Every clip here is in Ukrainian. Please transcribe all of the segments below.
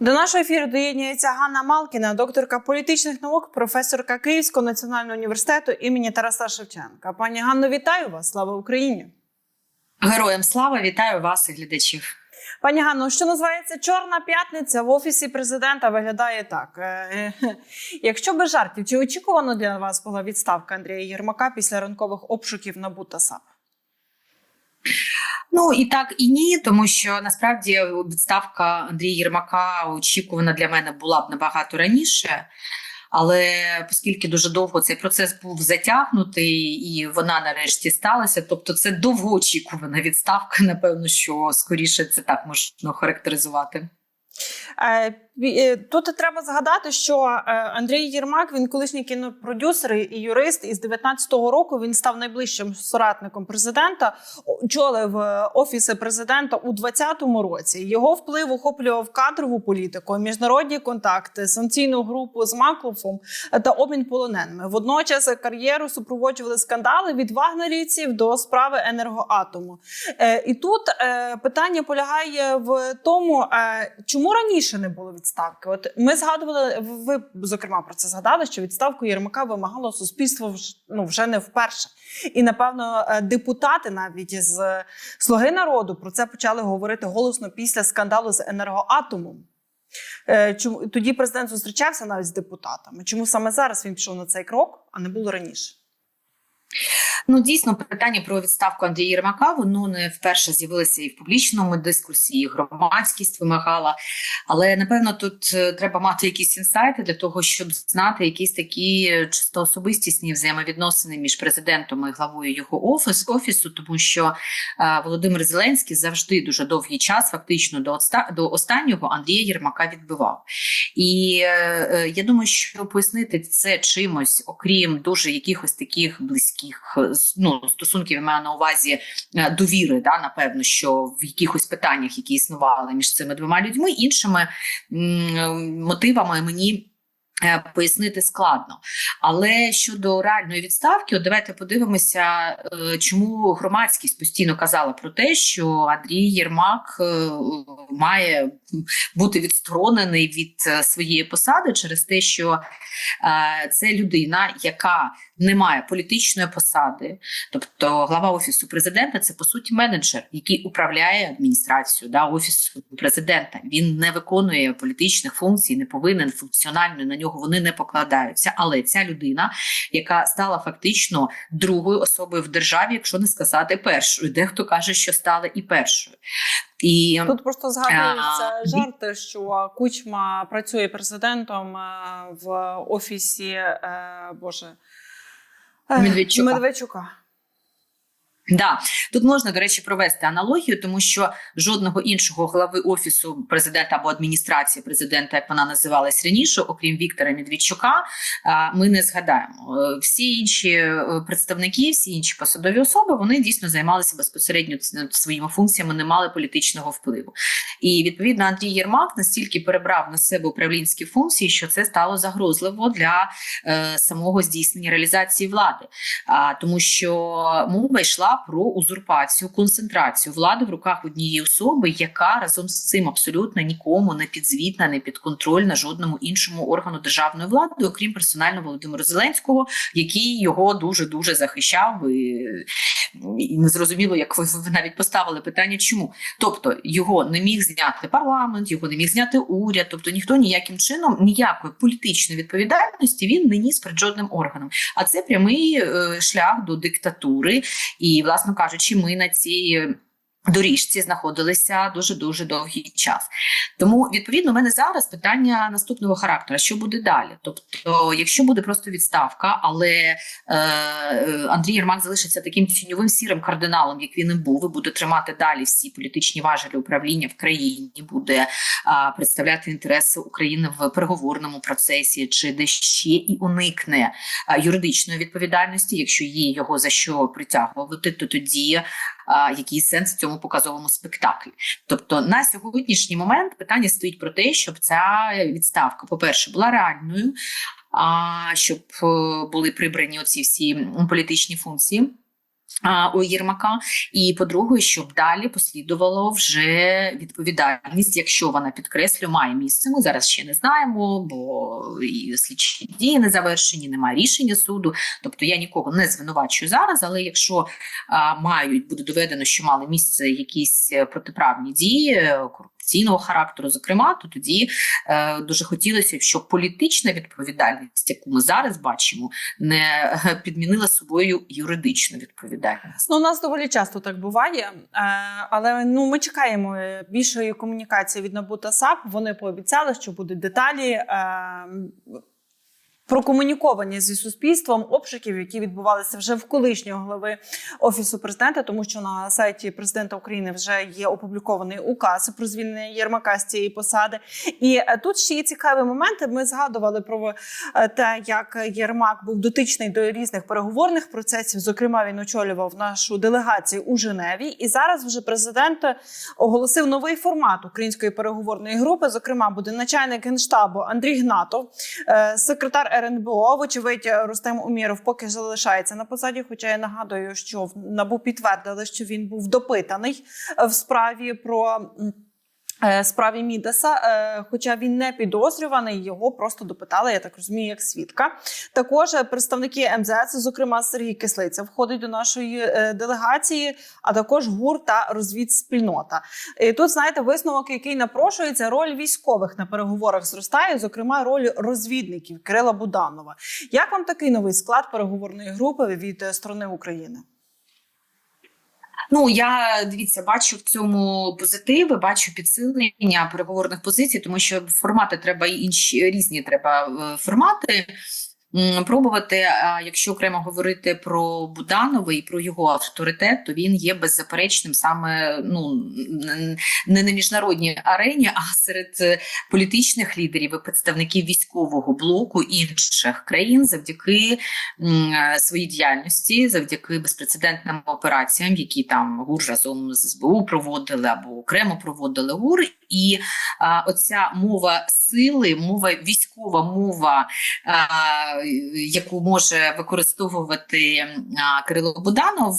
До нашого ефіру доєднується Ганна Малкіна, докторка політичних наук, професорка Київського національного університету імені Тараса Шевченка. Пані Ганно, вітаю вас! Слава Україні! Героям слава вітаю вас і глядачів. Пані Ганно, що називається Чорна п'ятниця в офісі президента виглядає так. Е, Якщо без жартів, чи очікувано для вас була відставка Андрія Єрмака після ранкових обшуків на та САП? Ну і так і ні, тому що насправді відставка Андрія Єрмака очікувана для мене була б набагато раніше. Але оскільки дуже довго цей процес був затягнутий, і вона нарешті сталася, тобто це довгоочікувана відставка. Напевно, що скоріше це так можна характеризувати. Е, Тут треба згадати, що е, Андрій Єрмак він колишній кінопродюсер і юрист. І з 19-го року він став найближчим соратником президента, очолив е, офіси президента у 20-му році. Його вплив охоплював кадрову політику, міжнародні контакти, санкційну групу з Маклофом та обмін полоненими. Водночас кар'єру супроводжували скандали від вагнерівців до справи енергоатому. І тут питання полягає в тому, чому раніше не було відставки. От ми згадували, ви зокрема про це згадали, що відставку Єрмака вимагало суспільство ну, вже не вперше. І напевно депутати навіть з Слуги народу про це почали говорити голосно після скандалу з енергоатомом. Чому тоді президент зустрічався навіть з депутатами? Чому саме зараз він пішов на цей крок, а не було раніше? Ну, дійсно, питання про відставку Андрія Єрмака воно не вперше з'явилося і в публічному дискусі, і громадськість вимагала. Але напевно тут треба мати якісь інсайти для того, щоб знати якісь такі чисто особистісні взаємовідносини між президентом і главою його офіс, офісу, тому що е, Володимир Зеленський завжди дуже довгий час, фактично до до останнього Андрія Єрмака відбивав. І е, я думаю, що пояснити це чимось, окрім дуже якихось таких близьких ну, стосунків я маю на увазі довіри, да, напевно, що в якихось питаннях, які існували між цими двома людьми, іншими мотивами мені. Пояснити складно, але щодо реальної відставки, от давайте подивимося, чому громадськість постійно казала про те, що Андрій Єрмак має бути відсторонений від своєї посади через те, що це людина, яка не має політичної посади, тобто глава офісу президента це по суті менеджер, який управляє адміністрацією да, офісу президента. Він не виконує політичних функцій, не повинен функціонально на нього вони не покладаються. Але ця людина, яка стала фактично другою особою в державі, якщо не сказати першою, дехто каже, що стала і першою. І тут просто згадується жарти, що Кучма працює президентом в офісі Боже. Медведчука. Медведчука. Да, тут можна, до речі, провести аналогію, тому що жодного іншого глави офісу президента або адміністрації президента, як вона називалась раніше, окрім Віктора Медведчука, ми не згадаємо. Всі інші представники, всі інші посадові особи, вони дійсно займалися безпосередньо своїми функціями, не мали політичного впливу. І відповідно Андрій Єрмак настільки перебрав на себе управлінські функції, що це стало загрозливо для е, самого здійснення реалізації влади, тому, що мова йшла про узурпацію, концентрацію влади в руках однієї особи, яка разом з цим абсолютно нікому не підзвітна, не підконтрольна жодному іншому органу державної влади, окрім персонально Володимира Зеленського, який його дуже дуже захищав. І, і не зрозуміло, як ви, навіть поставили питання, чому тобто його не міг зняти парламент, його не міг зняти уряд, тобто ніхто ніяким чином ніякої політичної відповідальності він не ніс перед жодним органом. А це прямий е, шлях до диктатури і власно кажучи, ми на цій доріжці знаходилися дуже дуже довгий час. Тому відповідно у мене зараз питання наступного характеру: що буде далі? Тобто, якщо буде просто відставка, але е, Андрій Єрмак залишиться таким тіньовим сірим кардиналом, як він і був, і буде тримати далі всі політичні важелі управління в країні, буде е, представляти інтереси України в переговорному процесі, чи де ще і уникне е, юридичної відповідальності, якщо є його за що притягувати, то тоді а, який сенс в цьому показовому спектаклі. Тобто на сьогоднішній момент питання стоїть про те, щоб ця відставка, по-перше, була реальною, а щоб е, були прибрані оці всі політичні функції. У Єрмака, і по-друге, щоб далі послідувало вже відповідальність, якщо вона підкреслю, має місце. Ми зараз ще не знаємо, бо і слідчі дії не завершені, немає рішення суду. Тобто я нікого не звинувачую зараз. Але якщо а, мають буде доведено, що мали місце якісь е, протиправні дії е, корупційного характеру, зокрема, то тоді е, дуже хотілося, б, щоб політична відповідальність, яку ми зараз бачимо, не е, підмінила собою юридичну відповідальність. Ну, у нас доволі часто так буває, е, але ну ми чекаємо е, більшої комунікації від НАБУ та САП. Вони пообіцяли, що будуть деталі. Е, Прокомуніковані зі суспільством обшуків, які відбувалися вже в колишнього голови офісу президента, тому що на сайті президента України вже є опублікований указ про звільнення Єрмака з цієї посади. І е, тут ще є цікаві моменти. Ми згадували про е, те, як Єрмак був дотичний до різних переговорних процесів. Зокрема, він очолював нашу делегацію у Женеві. І зараз вже президент оголосив новий формат української переговорної групи. Зокрема, буде начальник генштабу Андрій Гнатов, е, секретар РНБО. Вочевидь, Рустем Уміров поки залишається на посаді. Хоча я нагадую, що в набу підтвердили, що він був допитаний в справі про. Е, Справі Мідаса, е, хоча він не підозрюваний, його просто допитали, я так розумію, як свідка. Також е, представники МЗС, зокрема Сергій Кислиця, входить до нашої делегації, а також ГУР та розвідспільнота. І тут знаєте, висновок, який напрошується, роль військових на переговорах зростає, зокрема роль розвідників Кирила Буданова. Як вам такий новий склад переговорної групи від сторони України? Ну я дивіться, бачу в цьому позитиви, бачу підсилення переговорних позицій, тому що формати треба інші різні треба е, формати. Пробувати, а якщо окремо говорити про Буданова і про його авторитет, то він є беззаперечним саме ну не на міжнародній арені, а серед політичних лідерів і представників військового блоку інших країн завдяки своїй діяльності, завдяки безпрецедентним операціям, які там ГУР разом з СБУ проводили або окремо проводили ГУР. І а, оця мова сили, мова військова мова, а, яку може використовувати а, Кирило Буданов,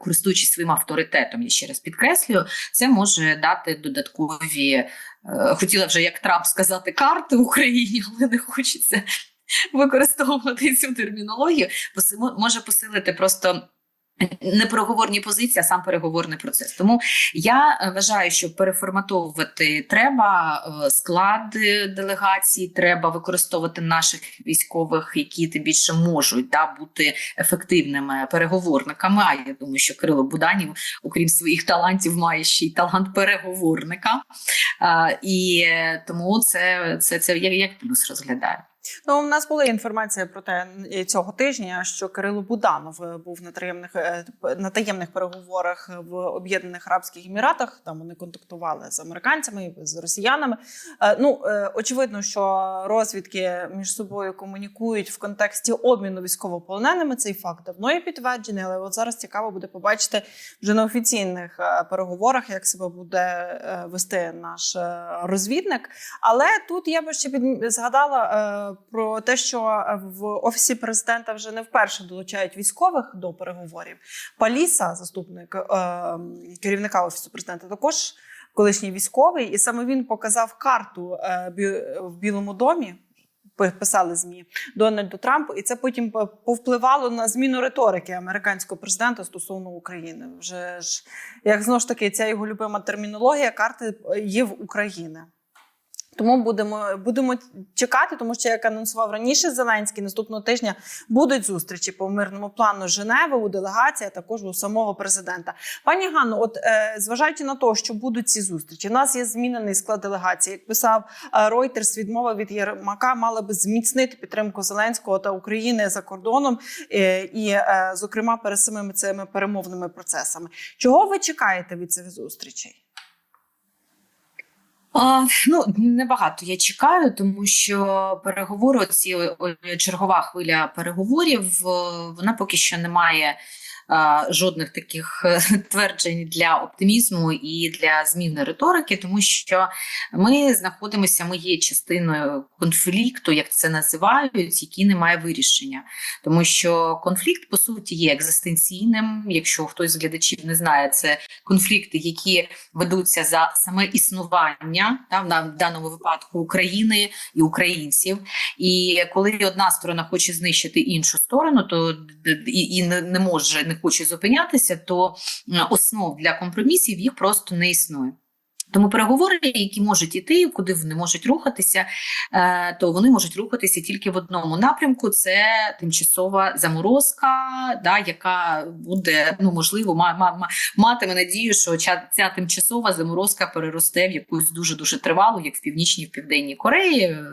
користуючись своїм авторитетом, я ще раз підкреслюю, це може дати додаткові. е, Хотіла вже як Трамп сказати карти Україні, але не хочеться використовувати цю термінологію. Може посилити просто. Не переговорні позиції, а сам переговорний процес. Тому я е, вважаю, що переформатовувати треба е, склад е, делегацій, треба використовувати наших військових, які тим більше можуть да, бути ефективними переговорниками. А я думаю, що Кирило Буданів, окрім своїх талантів, має ще й талант переговорника. І тому це, це, це як плюс розглядаю. Ну, у нас була інформація про те е, цього тижня, що Кирило Буданов е, був на таємних е, на таємних переговорах в Об'єднаних Арабських Еміратах. Там вони контактували з американцями з росіянами. Ну очевидно, що розвідки між собою комунікують в контексті обміну військовополоненими. Цей факт давно є підтверджений, але от зараз цікаво буде побачити вже на офіційних переговорах, як себе буде вести наш розвідник. Але тут я би ще під... згадала про те, що в офісі президента вже не вперше долучають військових до переговорів. Паліса, заступник е, керівника офісу президента, також колишній військовий, і саме він показав карту е, в Білому домі. Писали змі Дональду Трампу, і це потім повпливало на зміну риторики американського президента стосовно України. Вже ж як знову ж таки ця його любима термінологія карти є в Україні. Тому будемо, будемо чекати, тому що як анонсував раніше Зеленський, наступного тижня будуть зустрічі по мирному плану Женеви у делегації, також у самого президента. Пані Ганно, от е, зважаючи на те, що будуть ці зустрічі, у нас є змінений склад делегації. Як писав Reuters, відмова від Єрмака мала би зміцнити підтримку Зеленського та України за кордоном, е, і, е, зокрема, перед самими цими перемовними процесами. Чого ви чекаєте від цих зустрічей? А, ну небагато я чекаю, тому що переговори, ці чергова хвиля переговорів, е, вона поки що не має жодних таких е, тверджень для оптимізму і для зміни риторики, тому що ми знаходимося, ми є частиною конфлікту, як це називають, який не має вирішення. Тому що конфлікт по суті є екзистенційним. Якщо хтось з глядачів не знає, це конфлікти, які ведуться за саме існування та, в даному випадку України і українців. І коли одна сторона хоче знищити іншу сторону, то і, не може не хоче зупинятися, то основ для компромісів їх просто не існує. Тому переговори, які можуть іти, куди вони можуть рухатися, е, то вони можуть рухатися тільки в одному напрямку: це тимчасова заморозка, да, яка буде ну можливо ма, ма, ма, матиме надію, що ця, тимчасова заморозка переросте в якусь дуже дуже тривалу, як в північній в південній Кореї, е,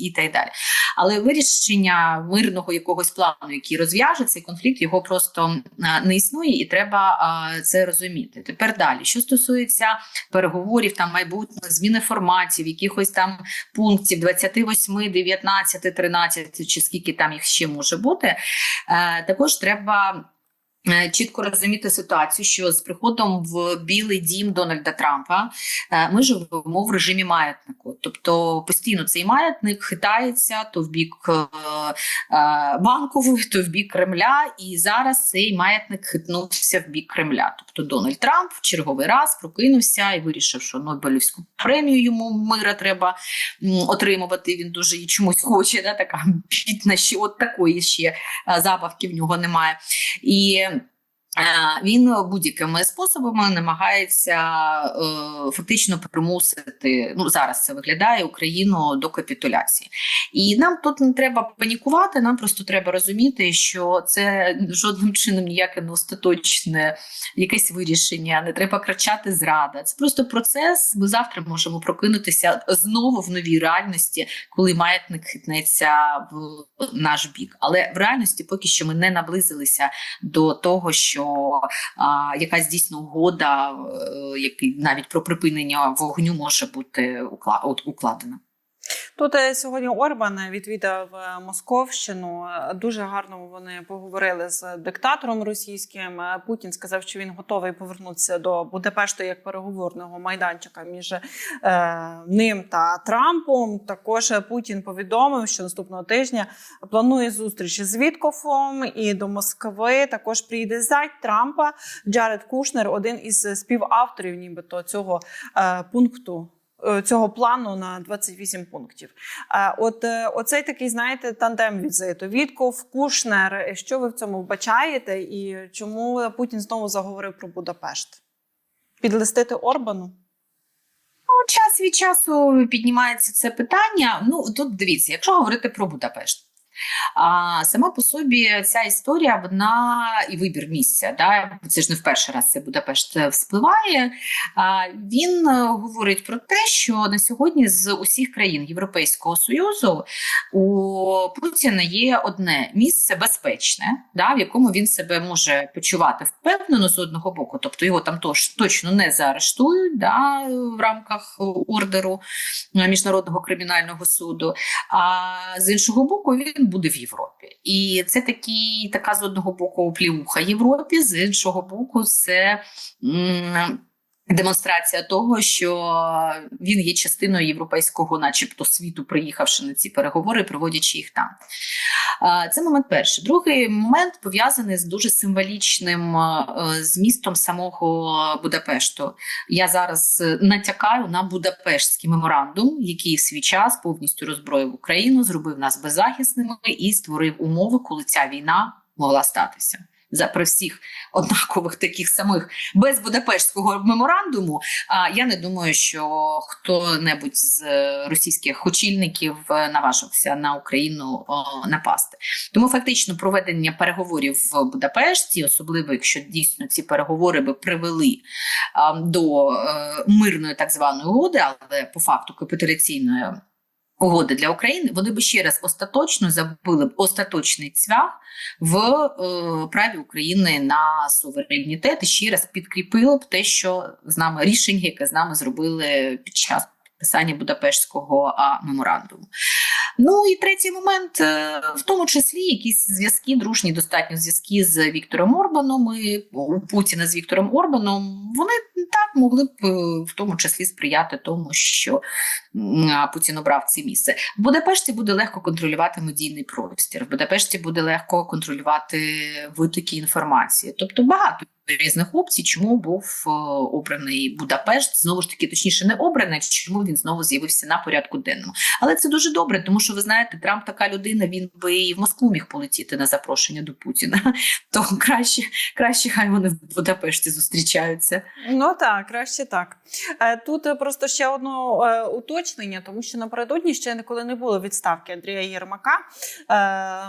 і, так далі. Але вирішення мирного якогось плану, який розв'яже цей конфлікт, його просто не існує, і треба це розуміти. Тепер далі, що стосується переговорів, там майбутніх зміни форматів, якихось там пунктів 28, 19, 13, чи скільки там їх ще може бути. Е, також треба. е, Чітко розуміти ситуацію, що з приходом в Білий дім Дональда Трампа е, ми живемо в режимі маятнику. Тобто постійно цей маятник хитається то в бік е, е, банкової, то в бік Кремля. І зараз цей маятник хитнувся в бік Кремля. Тобто Дональд Трамп в черговий раз прокинувся і вирішив, що Нобелівську премію йому мира треба отримувати. Він дуже її чомусь хоче. Да? Така бідна, що от такої ще е, забавки в нього немає. І він будь-якими способами намагається е, фактично примусити. Ну зараз це виглядає Україну до капітуляції, і нам тут не треба панікувати. Нам просто треба розуміти, що це жодним чином ніяке не остаточне якесь вирішення. Не треба кричати зрада. Це просто процес. Ми завтра можемо прокинутися знову в новій реальності, коли маятник хитнеться в наш бік. Але в реальності поки що ми не наблизилися до того, що а, якась дійсно угода, е, який навіть про припинення вогню може бути укла- укладена. Тут е, сьогодні Орбан відвідав е, Московщину. Дуже гарно вони поговорили з диктатором російським. Е, Путін сказав, що він готовий повернутися до Будапешту як переговорного майданчика між ним та Трампом. Також Путін повідомив, що наступного тижня планує зустріч з Віткофом і до Москви. Також приїде зять Трампа Джаред Кушнер, один із співавторів, нібито цього пункту цього плану на 28 пунктів. Е, От е, оцей такий, знаєте, тандем візиту. Вітков, Кушнер. Е, Що ви в цьому вбачаєте, і чому Путін знову заговорив про Будапешт? Підлистити Орбану? Ну, час від часу піднімається це питання. Ну тут дивіться, якщо говорити про Будапешт. А сама по собі ця історія, вона і вибір місця. Да? Це ж не в перший раз це Будапешт е, вспливає. А, він е, говорить про те, що на сьогодні з усіх країн Європейського Союзу у Путіна є одне місце безпечне, да, в якому він себе може почувати впевнено з одного боку, тобто його там точно не заарештують да, в рамках ордеру е, Міжнародного кримінального суду. А з іншого боку, він буде в Європі. І це такі, така з одного боку плівуха Європі, з іншого боку, це. м, Демонстрація того, що він є частиною європейського, начебто, світу, приїхавши на ці переговори, проводячи їх там. Це момент перший. Другий момент пов'язаний з дуже символічним е, змістом самого Будапешту. Я зараз е, натякаю на Будапештський меморандум, який в свій час повністю роззброїв Україну, зробив нас беззахисними і створив умови, коли ця війна могла статися. За при всіх однакових таких самих без Будапештського меморандуму. А я не думаю, що хто-небудь з російських очільників е, наважився на Україну напасти. Тому фактично проведення переговорів в Будапешті, особливо якщо дійсно ці переговори би привели до е, мирної так званої угоди, але по факту капітуляційної. Угоди для України вони би ще раз остаточно забили б остаточний цвях в е, праві України на суверенітет і ще раз підкріпило б те, що з нами рішення, яке з нами зробили під час підписання Будапештського меморандуму. Ну і третій момент, е, в тому числі якісь зв'язки, дружні достатньо зв'язки з Віктором Орбаном і у Путіна з Віктором Орбаном. Вони так могли б е, в тому числі сприяти тому, що Путін обрав це місце. В Будапешті буде легко контролювати медійний простір. В Будапешті буде легко контролювати витоки інформації. Тобто багато різних опцій, чому був е, обраний Будапешт. Знову ж таки, точніше, не обраний, чому він знову з'явився на порядку денному. Але це дуже добре, тому що ви знаєте, Трамп така людина, він би і в Москву міг полетіти на запрошення до Путіна. То краще, краще хай вони в Будапешті зустрічаються. Ну так, краще так. Е, Тут е, просто ще одне уточнення, тому що напередодні ще ніколи не було відставки Андрія Єрмака.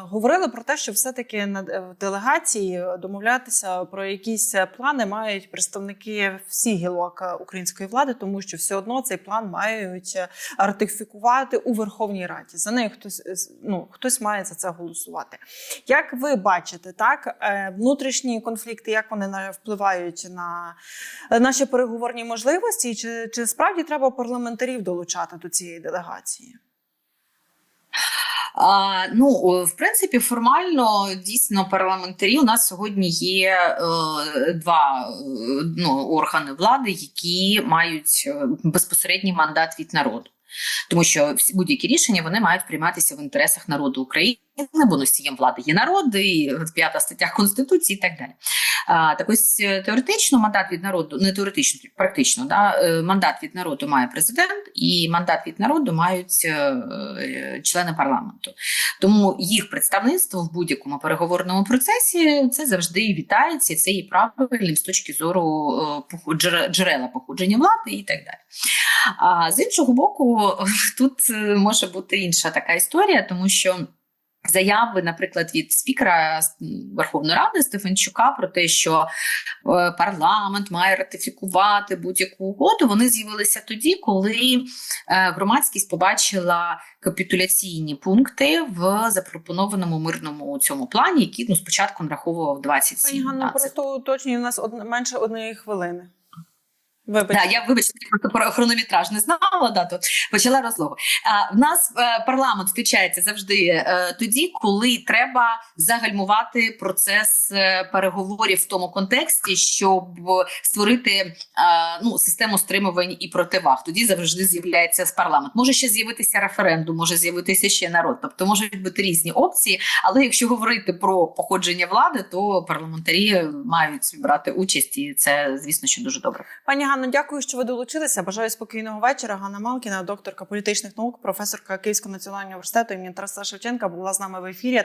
Говорили про те, що все-таки на делегації домовлятися про якісь плани мають представники всіх гілок е, української влади, тому що все одно цей план мають е, ратифікувати у Верховній Раді. За нею хтось е, ну хтось має за це голосувати. Як ви бачите, так внутрішні конфлікти, як вони впливають на наші переговорні можливості, чи, чи справді треба парламентарів долучати до цієї делегації? А, ну, в принципі, формально дійсно парламентарі у нас сьогодні є е, два е, ну, органи влади, які мають е, безпосередній мандат від народу. Тому що всі будь-які рішення вони мають прийматися в інтересах народу України, бо носієм влади є народ, і п'ята стаття Конституції і так далі. А, так ось е, теоретично мандат від народу, не теоретично, практично, да, е, мандат від народу має президент, і мандат від народу мають е, члени парламенту. Тому їх представництво в будь-якому переговорному процесі це завжди вітається, це є правильним з точки зору джерела походження влади і так далі. А з іншого боку, тут може бути інша така історія, тому що. Заяви, наприклад, від спікера Верховної Ради Стефанчука про те, що е, парламент має ратифікувати будь-яку угоду, вони з'явилися тоді, коли е, громадськість побачила капітуляційні пункти в запропонованому мирному цьому плані, який ну спочатку нараховував 27. Пані це просто уточнюю, у нас од... менше однієї хвилини. Вибачте. Да, я вибачте, просто про хронометраж не знала, да, то почала розлогу. А, в нас е, парламент включається завжди е, тоді, коли треба загальмувати процес е, переговорів в тому контексті, щоб створити е, ну, систему стримувань і противаг. Тоді завжди з'являється парламент. Може ще з'явитися референдум, може з'явитися ще народ. Тобто можуть бути різні опції. Але якщо говорити про походження влади, то парламентарі мають брати участь, і це звісно що дуже добре. Пані Ганно, дякую, що ви долучилися. Бажаю спокійного вечора. Ганна Малкіна, докторка політичних наук, професорка Київського національного університету імені Тараса Шевченка, була з нами в ефірі.